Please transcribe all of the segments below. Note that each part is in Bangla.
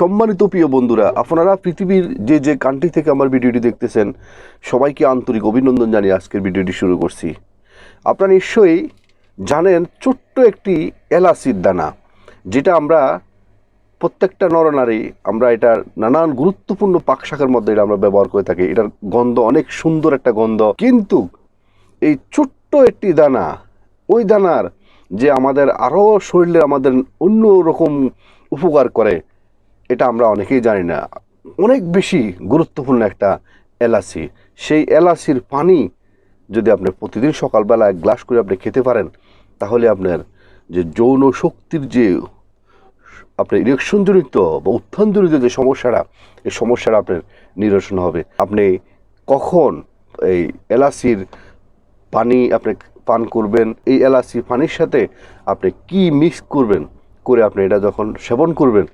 সম্মানিত প্রিয় বন্ধুরা, আপনারা পৃথিবীর যে যে কান্ট্রি থেকে আমার ভিডিওটি দেখতেছেন, সবাইকে আন্তরিক অভিনন্দন জানিয়ে আজকের ভিডিওটি শুরু করছি। আপনারা নিশ্চয়ই জানেন ছোট্ট একটি এলাচির দানা, যেটা আমরা প্রত্যেকটা নরনারী, আমরা এটার নানান গুরুত্বপূর্ণ পাক শাকের মধ্যে এটা আমরা ব্যবহার করে থাকি। এটার গন্ধ অনেক সুন্দর একটা গন্ধ। কিন্তু এই ছোট্ট একটি দানা, ওই দানার যে আমাদের আরও শরীরে আমাদের অন্য রকম উপকার করে এটা আমরা অনেকেই জানি না। অনেক বেশি গুরুত্বপূর্ণ একটা এলাচি। সেই এলাচির পানি যদি আপনি প্রতিদিন সকালবেলা এক গ্লাস করে আপনি খেতে পারেন, তাহলে আপনার যে যৌন শক্তির যে আপনার ইরেকশনজনিত বা উত্থানজনিত যে সমস্যাটা, এই সমস্যাটা আপনার নিরসন হবে। আপনি কখন এই এলাচির পানি আপনি পান করবেন, এই এলাচি পানির সাথে আপনি কি মিক্স করবেন, করে আপনি এটা যখন সেবন করবেন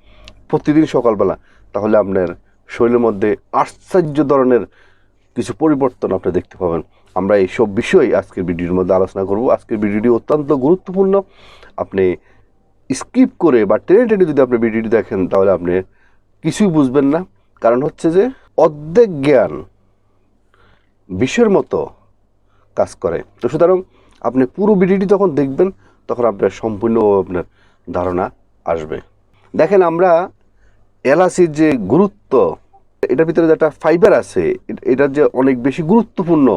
প্রতিদিন সকালবেলা, তাহলে আপনার শরীরের মধ্যে আশ্চর্য ধরনের কিছু পরিবর্তন আপনি দেখতে পাবেন। আমরা এই সব বিষয় আজকের ভিডিওর মধ্যে আলোচনা করব। আজকের ভিডিওটি অত্যন্ত গুরুত্বপূর্ণ। আপনি স্কিপ করে বা টেনে টেনে যদি আপনি ভিডিওটি দেখেন, তাহলে আপনি কিছুই বুঝবেন না। কারণ হচ্ছে যে, অর্ধেক জ্ঞান বিষের মতো কাজ করে। তো সুতরাং আপনি পুরো ভিডিওটি যখন দেখবেন, তখন আপনার সম্পূর্ণ আপনার ধারণা আসবে। দেখেন আমরা এলাচির যে গুরুত্ব এটার ভিতরে যে একটা ফাইবার আছে এটার যে অনেক বেশি গুরুত্বপূর্ণ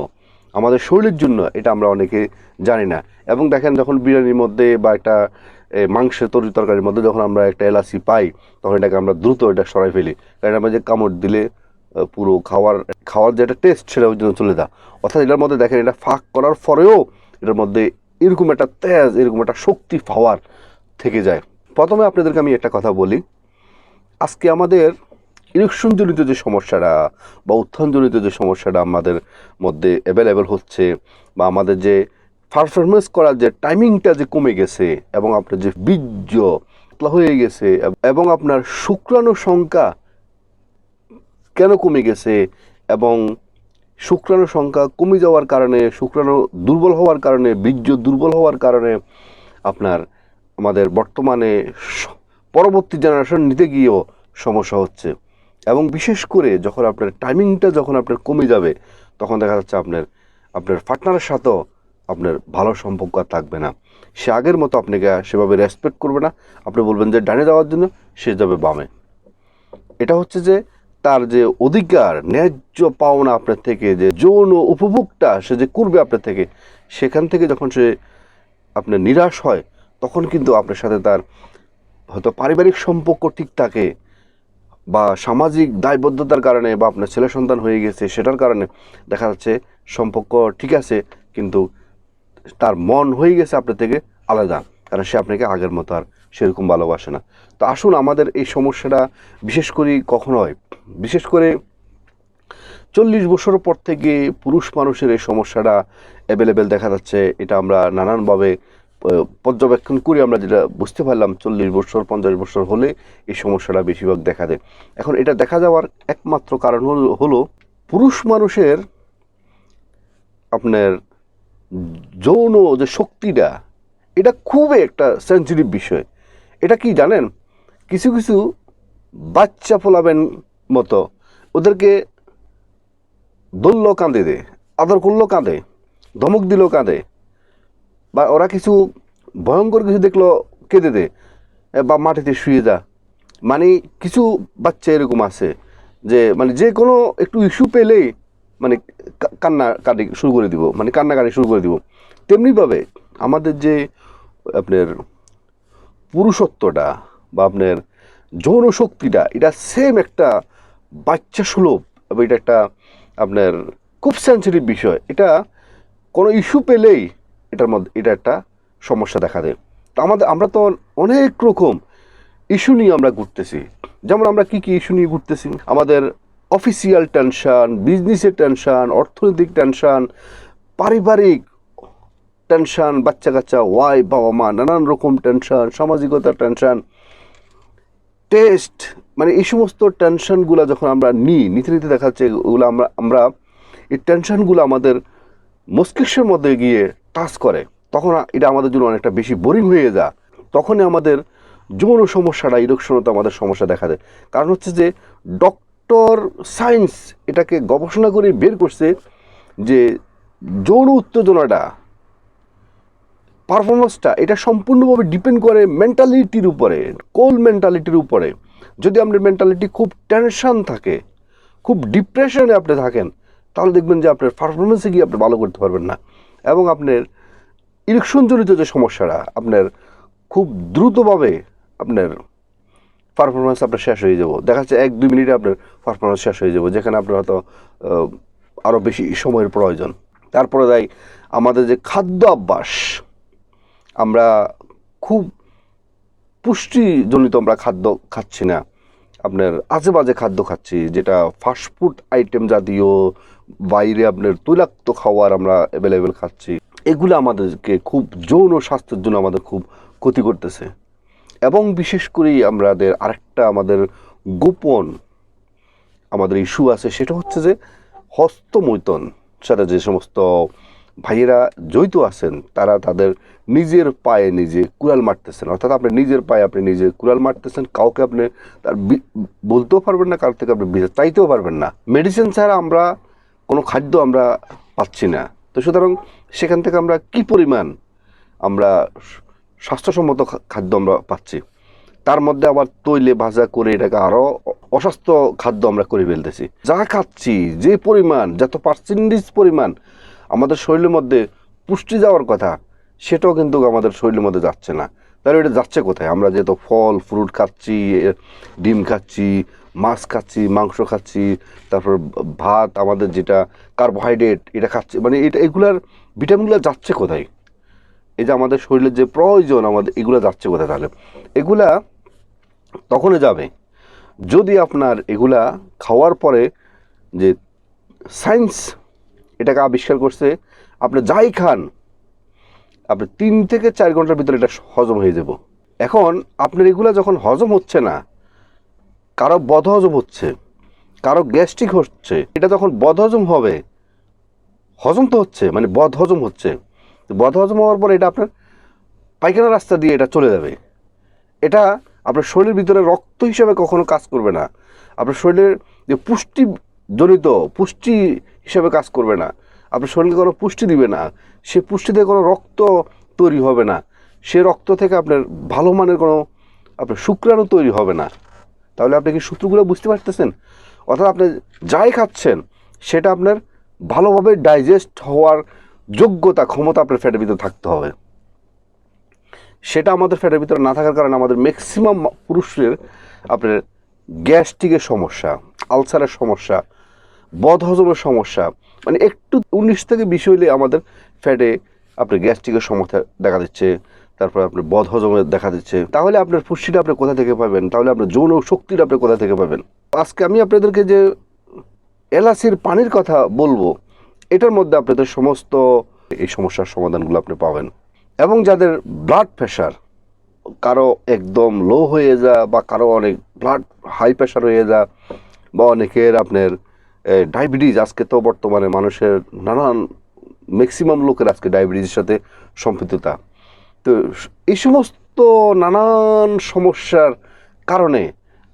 আমাদের শরীরের জন্য এটা আমরা অনেকে জানি না। এবং দেখেন যখন বিরিয়ানির মধ্যে বা একটা এ, মাংসের তরি তরকারির মধ্যে যখন আমরা একটা এলাচি পাই তখন এটাকে আমরা দ্রুত এটা সরাই ফেলি। কারণ আমরা যে কামড় দিলে পুরো খাওয়ার খাওয়ার যে একটা টেস্ট সেটা ওই জন্য চলে যায়। অর্থাৎ এটার মধ্যে দেখেন এটা ফাঁক করার পরেও এটার মধ্যে এরকম একটা তেজ এরকম একটা শক্তি পাওয়ার থেকে যায়। প্রথমে আপনাদেরকে আমি একটা কথা বলি। আজকে আমাদের ইলেকশনজনিত যে সমস্যাটা বা উত্থানজনিত যে সমস্যাটা আমাদের মধ্যে অ্যাভেলেবেল হচ্ছে বা আমাদের যে পারফরমেন্স করার যে টাইমিংটা যে কমে গেছে এবং আপনার যে বীর্য হয়ে গেছে এবং আপনার শুক্রাণু সংখ্যা কেন কমে গেছে এবং শুক্রাণু সংখ্যা কমে যাওয়ার কারণে, শুক্রাণু দুর্বল হওয়ার কারণে, বীর্য দুর্বল হওয়ার কারণে আপনার আমাদের বর্তমানে পরবর্তী জেনারেশন নিতে গিয়েও সমস্যা হচ্ছে। এবং বিশেষ করে যখন আপনার টাইমিংটা যখন আপনার কমে যাবে, তখন দেখা যাচ্ছে আপনার আপনার পার্টনারের সাথেও আপনার ভালো সম্পর্ক আর থাকবে না। সে আগের মতো আপনাকে সেভাবে রেসপেক্ট করবে না। আপনি বলবেন যে, ডানে যাওয়ার জন্য সে যাবে বামে। এটা হচ্ছে যে, তার যে অধিকার, ন্যায্য পাওনা আপনার থেকে, যে যৌন উপভোগটা সে যে করবে আপনার থেকে, সেখান থেকে যখন সে আপনার নিরাশ হয়, তখন কিন্তু আপনার সাথে তার হয়তো পারিবারিক সম্পর্ক ঠিক থাকে বা সামাজিক দায়বদ্ধতার কারণে বা আপনার ছেলে সন্তান হয়ে গেছে, সেটার কারণে দেখা যাচ্ছে সম্পর্ক ঠিক আছে, কিন্তু তার মন হয়ে গেছে আপনার থেকে আলাদা, কারণ সে আপনাকে আগের মতো আর সেরকম ভালোবাসে না। তো আসুন আমাদের এই সমস্যাটা বিশেষ করে কখন হয়? বিশেষ করে চল্লিশ বছর পর থেকে পুরুষ মানুষের এই সমস্যাটা অ্যাভেলেবেল দেখা যাচ্ছে, এটা আমরা নানানভাবে পর্যবেক্ষণ করে আমরা যেটা বুঝতে পারলাম, চল্লিশ বছর, পঞ্চাশ বছর হলে এই সমস্যাটা বেশিরভাগ দেখা দেয়। এখন এটা দেখা যাওয়ার একমাত্র কারণ হলো হলো পুরুষ মানুষের আপনার যৌন যে শক্তিটা, এটা খুবই একটা সেন্সিটিভ বিষয়। এটা কি জানেন? কিছু কিছু বাচ্চা ফোলাবেন মতো, ওদেরকে দলল কাঁদে দে আদর করল কাঁদে ধমক দিল কাঁদে বা ওরা কিছু ভয়ঙ্কর কিছু দেখল, কেঁদে দে বা মাটিতে শুয়ে যা। মানে কিছু বাচ্চা এরকম আছে যে মানে যে কোনো একটু ইস্যু পেলেই মানে কান্না কাটি শুরু করে দিব মানে কান্নাকাটি শুরু করে দিব। তেমনিভাবে আমাদের যে আপনার পুরুষত্বটা বা আপনার যৌন শক্তিটা এটা সেম একটা বাচ্চা সুলভ এবং এটা একটা আপনার খুব সেন্সিটিভ বিষয়। এটা কোনো ইস্যু পেলেই এটার মধ্যে, এটা একটা সমস্যা দেখা দেয়। তো আমাদের, আমরা তো অনেক রকম ইস্যু নিয়ে আমরা ঘুরতেছি। যেমন আমরা কি কি ইস্যু নিয়ে ঘুরতেছি? আমাদের অফিসিয়াল টেনশান বিজনেসের টেনশান অর্থনৈতিক টেনশন পারিবারিক টেনশান বাচ্চা কাচ্চা ওয়াই বাবা মা নানান রকম টেনশন সামাজিকতার টেনশন টেস্ট মানে এই সমস্ত টেনশনগুলো যখন আমরা নিই, নিতে নিতে দেখা যাচ্ছে ওগুলো আমরা আমরা এই টেনশানগুলো আমাদের মস্তিষ্কের মধ্যে গিয়ে টাচ করে, তখন এটা আমাদের জন্য অনেকটা বেশি বোরিং হয়ে যায়। তখনই আমাদের যৌন সমস্যাটা ইরক্ষণতা আমাদের সমস্যা দেখা দেয়। কারণ হচ্ছে যে ডক্টর সায়েন্স এটাকে গবেষণা করে বের করছে যে, যৌন উত্তেজনাটা পারফরমেন্সটা এটা সম্পূর্ণভাবে ডিপেন্ড করে মেন্টালিটির উপরে কোল মেন্টালিটির উপরে। যদি আপনার মেন্টালিটি খুব টেনশান থাকে, খুব ডিপ্রেশনে আপনি থাকেন, তাহলে দেখবেন যে আপনার পারফরমেন্সে গিয়ে আপনি ভালো করতে পারবেন না। এবং আপনার ইলেকশনজনিত যে সমস্যাটা, আপনার খুব দ্রুতভাবে আপনার পারফরমেন্স আপনার শেষ হয়ে যাব। দেখা যাচ্ছে এক, দুই মিনিটে আপনার পারফরমেন্স শেষ হয়ে যাব, যেখানে আপনার হয়তো আরও বেশি সময়ের প্রয়োজন। তারপরে দেয় আমাদের যে খাদ্য অভ্যাস, আমরা খুব পুষ্টিজনিত আমরা খাদ্য খাচ্ছি না। আপনার আজে বাজে খাদ্য খাচ্ছি, যেটা ফাস্টফুড আইটেম জাতীয়, বাইরে আপনার তৈলাক্ত খাওয়ার আমরা অ্যাভেলেবেল খাচ্ছি। এগুলো আমাদেরকে খুব যৌন স্বাস্থ্যের জন্য আমাদের খুব ক্ষতি করতেছে। এবং বিশেষ করে আমাদের আরেকটা আমাদের গোপন আমাদের ইস্যু আছে, সেটা হচ্ছে যে হস্তমৈতন সাথে যে সমস্ত ভাইয়েরা জড়িত আছেন, তারা তাদের নিজের পায়ে নিজে কুড়াল মারতেছেন। অর্থাৎ আপনি নিজের পায়ে আপনি নিজে কুড়াল মারতেছেন, কাউকে আপনি তার বলতেও পারবেন না কার থেকে আপনি চাইতেও পারবেন না। মেডিসিন ছাড়া আমরা কোনো খাদ্য আমরা পাচ্ছি না। তো সুতরাং সেখান থেকে আমরা কি পরিমাণ আমরা স্বাস্থ্যসম্মত খাদ্য আমরা পাচ্ছি? তার মধ্যে আবার তৈলে ভাজা করে এটাকে আরও অস্বাস্থ্য খাদ্য আমরা করে ফেলতেছি। যা খাচ্ছি, যে পরিমাণ, যত পার্সেন্টেজ পরিমাণ আমাদের শরীরের মধ্যে পুষ্টি যাওয়ার কথা, সেটাও কিন্তু আমাদের শরীরের মধ্যে যাচ্ছে না। তাহলে এটা যাচ্ছে কোথায়? আমরা যেহেতু ফল ফ্রুট খাচ্ছি, ডিম খাচ্ছি, মাছ খাচ্ছি, মাংস খাচ্ছি, তারপর ভাত, আমাদের যেটা কার্বোহাইড্রেট এটা খাচ্ছি মানে এটা, এগুলার ভিটামিনগুলো যাচ্ছে কোথায়? এই যে আমাদের শরীরের যে প্রয়োজন, আমাদের, এগুলো যাচ্ছে কোথায় তাহলে? এগুলা তখনই যাবে যদি আপনার এগুলা খাওয়ার পরে যে সায়েন্স এটাকে আবিষ্কার করছে, আপনি যাই খান, আপনি তিন থেকে চার ঘণ্টার ভিতরে এটা হজম হয়ে যাব। এখন আপনার এগুলা যখন হজম হচ্ছে না, কারও বদহজম হচ্ছে, কারও গ্যাস্ট্রিক হচ্ছে, এটা যখন বদহজম হবে, হজম তো হচ্ছে মানে বদহজম হচ্ছে। বদহজম হওয়ার পর এটা আপনার পায়খানা রাস্তা দিয়ে এটা চলে যাবে। এটা আপনার শরীরের ভিতরে রক্ত হিসাবে কখনো কাজ করবে না। আপনার শরীরের যে পুষ্টিজনিত, পুষ্টি হিসাবে কাজ করবে না। আপনার শরীরকে কোনো পুষ্টি দিবে না। সে পুষ্টিতে কোনো রক্ত তৈরি হবে না। সে রক্ত থেকে আপনার ভালো মানের কোনো আপনার শুক্রাণু তৈরি হবে না। তাহলে আপনি কি সূত্রগুলো বুঝতে পারতেছেন? অর্থাৎ আপনি যাই খাচ্ছেন, সেটা আপনার ভালোভাবে ডাইজেস্ট হওয়ার যোগ্যতা, ক্ষমতা আপনার ফ্যাটের ভিতরে থাকতে হবে। সেটা আমাদের ফ্যাটের ভিতরে না থাকার কারণে আমাদের ম্যাক্সিমাম পুরুষের আপনার গ্যাস্ট্রিকের সমস্যা, আলসারের সমস্যা বদহজমের সমস্যা। মানে একটু উনিশ থেকে বিশ হইলে আমাদের ফ্যাটে আপনার গ্যাস্ট্রিকের সমস্যা দেখা দিচ্ছে, তারপর আপনার বদহজমের দেখা দিচ্ছে। তাহলে আপনার পুষ্টিটা আপনি কোথা থেকে পাবেন? তাহলে আপনার যৌন শক্তিটা আপনি কোথা থেকে পাবেন? আজকে আমি আপনাদেরকে যে এলাচির পানির কথা বলব, এটার মধ্যে আপনাদের সমস্ত এই সমস্যার সমাধানগুলো আপনি পাবেন। এবং যাদের ব্লাড প্রেশার কারও একদম লো হয়ে যা বা কারও অনেক ব্লাড হাই প্রেশার হয়ে যা, বা অনেকের আপনার ডায়াবেটিস আজকে তো বর্তমানে মানুষের নানান ম্যাক্সিমাম লোকের আজকে ডায়াবেটিসের সাথে সম্পৃক্ততা। তো এই সমস্ত নানান সমস্যার কারণে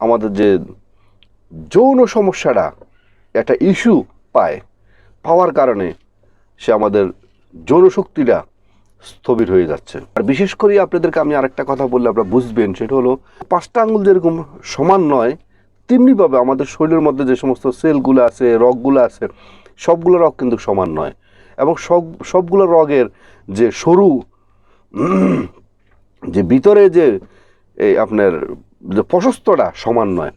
আমাদের যে যৌন সমস্যাটা একটা ইস্যু পায়, পাওয়ার কারণে সে আমাদের যৌন শক্তিটা স্থবির হয়ে যাচ্ছে। আর বিশেষ করে আপনাদেরকে আমি আরেকটা কথা বললে আপনারা বুঝবেন, সেটা হলো পাঁচটা আঙুল যেরকম সমান নয় তেমনিভাবে আমাদের শরীরের মধ্যে যে সমস্ত সেলগুলো আছে, রগগুলো আছে, সবগুলো রগ কিন্তু সমান নয়। এবং সব, সবগুলো রগের যে সরু, যে ভিতরে যে এই আপনার যে প্রশস্তটা সমান নয়।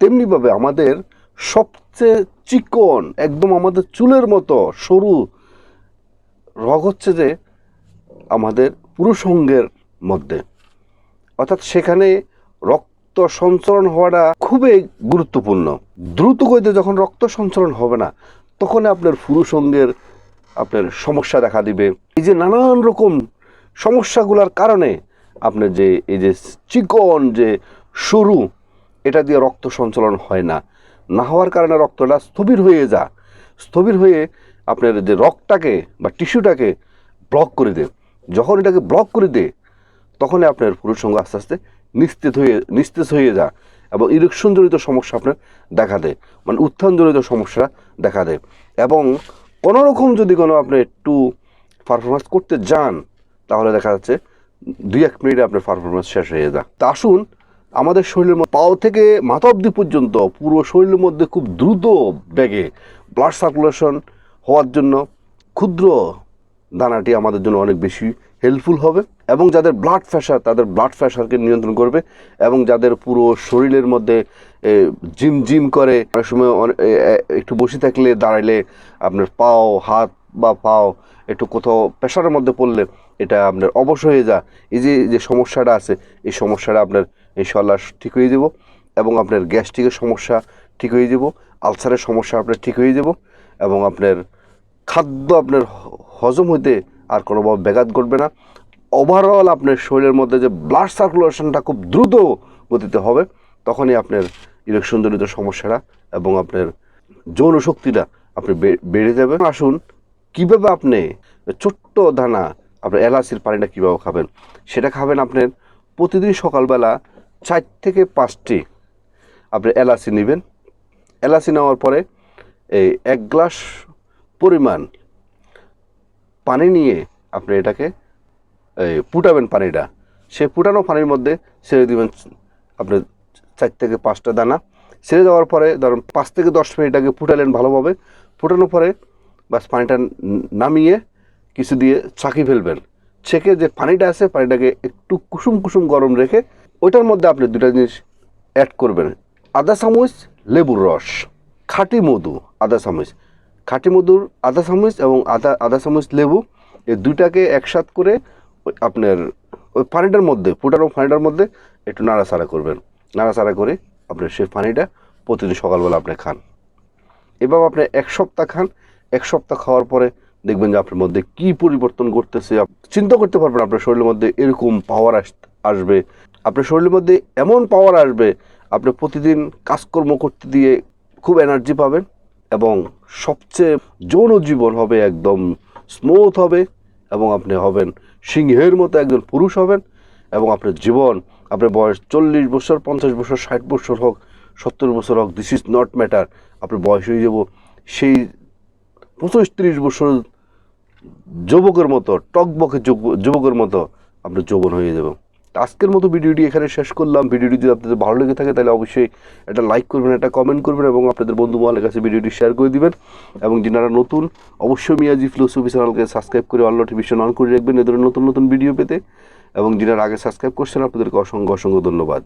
তেমনিভাবে আমাদের সবচেয়ে চিকন, একদম আমাদের চুলের মতো সরু রগ হচ্ছে যে আমাদের পুরুষঙ্গের মধ্যে। অর্থাৎ সেখানে রক্ত সঞ্চালন হওয়াটা খুবই গুরুত্বপূর্ণ। দ্রুত গতিতে যখন রক্ত সঞ্চালন হবে না তখন আপনার পুরুষঙ্গের আপনার সমস্যা দেখা দিবে। এই যে নানান রকম সমস্যাগুলোর কারণে আপনার যে, এই যে চিকন যে সরু, এটা দিয়ে রক্ত সঞ্চালন হয় না। না হওয়ার কারণে রক্তটা স্থবির হয়ে যা স্থবির হয়ে আপনার যে রক্তটাকে বা টিস্যুটাকে ব্লক করে দেয়। যখন এটাকে ব্লক করে দেয়, তখনই আপনার পুরুষ সঙ্গ আস্তে আস্তে নিস্তেজ হয়ে নিস্তেজ হয়ে যা। এবং ইরেকশনজনিত সমস্যা আপনার দেখা দেয়। মানে উত্থানজনিত সমস্যা দেখা দেয়। এবং কোনো রকম যদি কোনো আপনি একটু পারফরমেন্স করতে যান, তাহলে দেখা যাচ্ছে দুই এক মিনিটে আপনার পারফরমেন্স শেষ হয়ে যায়। তা আসুন, আমাদের শরীরের পাও থেকে মাথা অবধি পর্যন্ত পুরো শরীরের মধ্যে খুব দ্রুত বেগে ব্লাড সার্কুলেশন হওয়ার জন্য ক্ষুদ্র দানাটি আমাদের জন্য অনেক বেশি হেল্পফুল হবে এবং যাদের ব্লাড প্রেশার তাদের ব্লাড প্রেশারকে নিয়ন্ত্রণ করবে এবং যাদের পুরো শরীরের মধ্যে জিম জিম করে, অনেক সময় একটু বসে থাকলে দাঁড়াইলে আপনার পাও, হাত বা পাও একটু কোথাও প্রেশারের মধ্যে পড়লে এটা আপনার অবশ্য হয়ে যা এই যে যে সমস্যাটা আছে, এই সমস্যাটা আপনার এই ইনশাল্লাহ ঠিক হয়ে যাব এবং আপনার গ্যাস্ট্রিকের সমস্যা ঠিক হয়ে যাব আলসারের সমস্যা আপনার ঠিক হয়ে যাব এবং আপনার খাদ্য আপনার হজম হইতে আর কোনোভাবে ব্যাঘাত ঘটবে না। ওভারঅল আপনার শরীরের মধ্যে যে ব্লাড সার্কুলেশনটা খুব দ্রুত গতিতে হবে, তখনই আপনার ইলেকশনজনিত সমস্যাটা এবং আপনার যৌন শক্তিটা আপনি বেড়ে যাবে। আসুন, কীভাবে আপনি ছোট্ট দানা, আপনার এলাচির পানিটা কীভাবে খাবেন, সেটা খাবেন আপনার প্রতিদিন সকালবেলা চার থেকে পাঁচটি আপনি এলাচি নেবেন। এলাচি নেওয়ার পরে এই এক গ্লাস পরিমাণ পানি নিয়ে আপনি এটাকে ফুটাবেন পানিটা। সে ফুটানো পানির মধ্যে ছেড়ে দেবেন আপনি চার থেকে পাঁচটা দানা। ছেড়ে দেওয়ার পরে ধরুন পাঁচ থেকে দশ মিনিট আগে ফুটালেন ভালোভাবে। ফুটানোর পরে বাস পানিটা নামিয়ে কিছু দিয়ে চাকি ফেলবেন। ছেঁকে যে পানিটা আছে, পানিটাকে একটু কুসুম কুসুম গরম রেখে ওইটার মধ্যে আপনি দুটা জিনিস অ্যাড করবেন। আধা চামচ লেবুর রস, খাঁটি মধু আধা চামচ। খাঁটি মধুর আধা চামচ এবং আধা আধা চামচ লেবু, এই দুইটাকে একসাথ করে ওই আপনার ওই পানিটার মধ্যে ফুটানো পানিটার মধ্যে একটু নাড়াচাড়া করবেন। নাড়াচাড়া করে আপনার সেই পানিটা প্রতিদিন সকালবেলা আপনি খান। এভাবে আপনি এক সপ্তাহ খান। এক সপ্তাহ খাওয়ার পরে দেখবেন যে আপনার মধ্যে কি পরিবর্তন ঘটতেছে। চিন্তা করতে পারবেন আপনার শরীরের মধ্যে এরকম পাওয়ার আস আসবে। আপনার শরীরের মধ্যে এমন পাওয়ার আসবে, আপনি প্রতিদিন কাজকর্ম করতে দিয়ে খুব এনার্জি পাবেন। এবং সবচেয়ে যৌন জীবন হবে একদম স্মুথ হবে এবং আপনি হবেন সিংহের মতো একজন পুরুষ হবেন এবং আপনার জীবন, আপনার বয়স চল্লিশ বছর, পঞ্চাশ বছর, ষাট বছর হোক, সত্তর বছর হোক দিস ইজ নট ম্যাটার আপনার বয়স হয়ে যাব সেই পঁচিশ তিরিশ বছর যুবকের মতো, টকবকে যুব- যুবকের মতো আপনার যৌবন হয়ে যাবে। আজকের মতো ভিডিওটি এখানে শেষ করলাম। ভিডিওটি যদি আপনাদের ভালো লেগে থাকে, তাহলে অবশ্যই একটা লাইক করবেন, একটা কমেন্ট করবেন এবং আপনাদের বন্ধু বান্ধবের কাছে ভিডিওটি শেয়ার করে দিবেন। এবং যারা নতুন, অবশ্যই মিয়াজি ফিলোসফি চ্যানেলকে সাবস্ক্রাইব করে অল নোটিফিকেশন অন করে রাখবেন। এদের নতুন নতুন ভিডিও পেতে। এবং যারা আগে সাবস্ক্রাইব করছেন, আপনাদেরকে অসংখ্য অসংখ্য ধন্যবাদ।